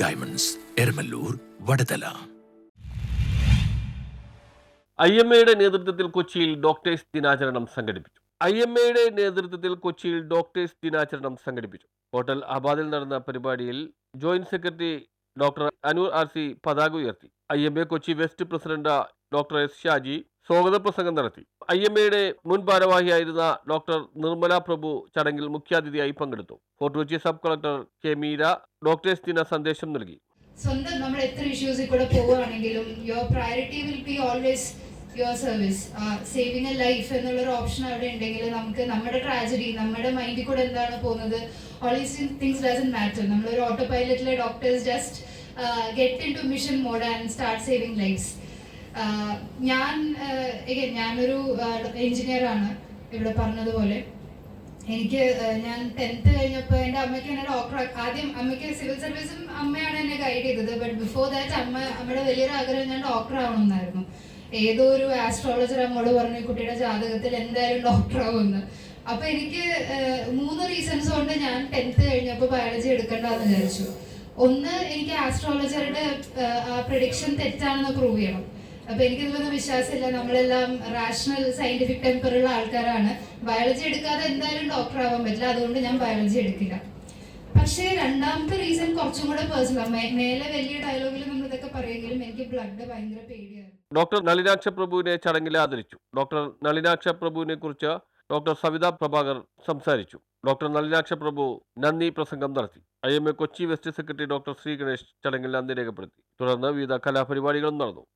Diamonds Eramalloor Vadathala I M എയുടെ നേതൃത്വത്തിൽ കൊച്ചിയിൽ ഡോക്ടേഴ്സ് ദിനാചരണം സംഘടിപ്പിച്ചു. ഐ എം എയുടെ നേതൃത്വത്തിൽ കൊച്ചിയിൽ ഡോക്ടേഴ്സ് ദിനാചരണം സംഘടിപ്പിച്ചു. ഹോട്ടൽ അബാദിൽ നടന്ന പരിപാടിയിൽ joint secretary doctor Anoor R C പതാക ഉയർത്തി. I M A Kochi west president doctor S Shaji സ്വാഗത പ്രസംഗം നടത്തി. ഐ എം എയുടെ മുൻ ഭാരവാഹിയായിരുന്ന ഡോക്ടർ നിർമ്മല പ്രഭു ചടങ്ങിൽ മുഖ്യാതിഥിയായി പങ്കെടുത്തു. Fort Kochi sub collector K Meera doctors ദിന സന്ദേശം നൽകി. സ്വന്തം നമ്മൾ എത്ര ഇഷ്യൂസിൽ കൂടെ പോവുകയാണെങ്കിലും your priority will be always your service saving a life എന്നുള്ളൊരു ഓപ്ഷൻ അവിടെ ഉണ്ടെങ്കിൽ നമുക്ക് നമ്മുടെ ട്രാജഡി നമ്മുടെ മൈൻഡിൽ കൂടെ എന്താണ് പോകുന്നത്? All these things doesn't matter നമ്മളൊരു auto പൈലറ്റിലെ doctors just get into mission mode and start saving lives ഞാൻ ഞാനൊരു എഞ്ചിനീയർ ആണ് ഇവിടെ പറഞ്ഞതുപോലെ. എനിക്ക് ഞാൻ ടെൻത്ത് കഴിഞ്ഞപ്പോൾ എന്റെ അമ്മയ്ക്ക് എന്നെ ഡോക്ടർ ആദ്യം അമ്മയ്ക്ക് സിവിൽ സർവീസും അമ്മയാണ് എന്നെ ഗൈഡ് ചെയ്തത് ബട്ട് ബിഫോർ ദാറ്റ് അമ്മ അമ്മയുടെ വലിയൊരു ആഗ്രഹം ഞാൻ ഡോക്ടർ ആവണമെന്നായിരുന്നു ഏതോ ഒരു ആസ്ട്രോളജർ അമ്മോട് പറഞ്ഞു കുട്ടിയുടെ ജാതകത്തിൽ എന്തായാലും ഡോക്ടർ ആവുമെന്ന്. അപ്പൊ എനിക്ക് മൂന്ന് റീസൺസ് കൊണ്ട് ഞാൻ ടെൻത്ത് കഴിഞ്ഞപ്പോൾ ബയോളജി എടുക്കേണ്ടതെന്ന് വിചാരിച്ചു. ഒന്ന് എനിക്ക് ആസ്ട്രോളജറുടെ പ്രഡിക്ഷൻ തെറ്റാണെന്ന് പ്രൂവ് ചെയ്യണം. അപ്പൊ എനിക്കിതിലൊന്നും വിശ്വാസമില്ല. നമ്മളെല്ലാം റാഷണൽ സയന്റിഫിക് ടെമ്പറുള്ള ആൾക്കാരാണ്. ബയോളജി എടുക്കാതെ എന്തായാലും ഡോക്ടർ ആവാൻ പറ്റില്ല. അതുകൊണ്ട് ഞാൻ ബയോളജി എടുക്കില്ല. പക്ഷേ രണ്ടാമത്തെ റീസൺ കുറച്ചും കൂടെ പേഴ്സണൽ മേലെ വലിയ ഡയലോഗിൽ നമ്മൾ ഇതൊക്കെ പറയുമെങ്കിലും എനിക്ക് ബ്ലഡ് ഭയങ്കര പേടിയാണ്. ഡോക്ടർ നളിനാക്ഷ പ്രഭുവിനെ ചടങ്ങിൽ ആദരിച്ചു. ഡോക്ടർ നളിനാക്ഷ പ്രഭുവിനെ കുറിച്ച് ഡോക്ടർ സവിത പ്രഭാകർ സംസാരിച്ചു. ഡോക്ടർ നളിനാക്ഷ പ്രഭു നന്ദി പ്രസംഗം നടത്തി. I M A Kochi west secretary doctor Shri Ganesh ചടങ്ങിൽ നന്ദി രേഖപ്പെടുത്തി. തുടർന്ന് വിവിധ കലാപരിപാടികളും നടന്നു.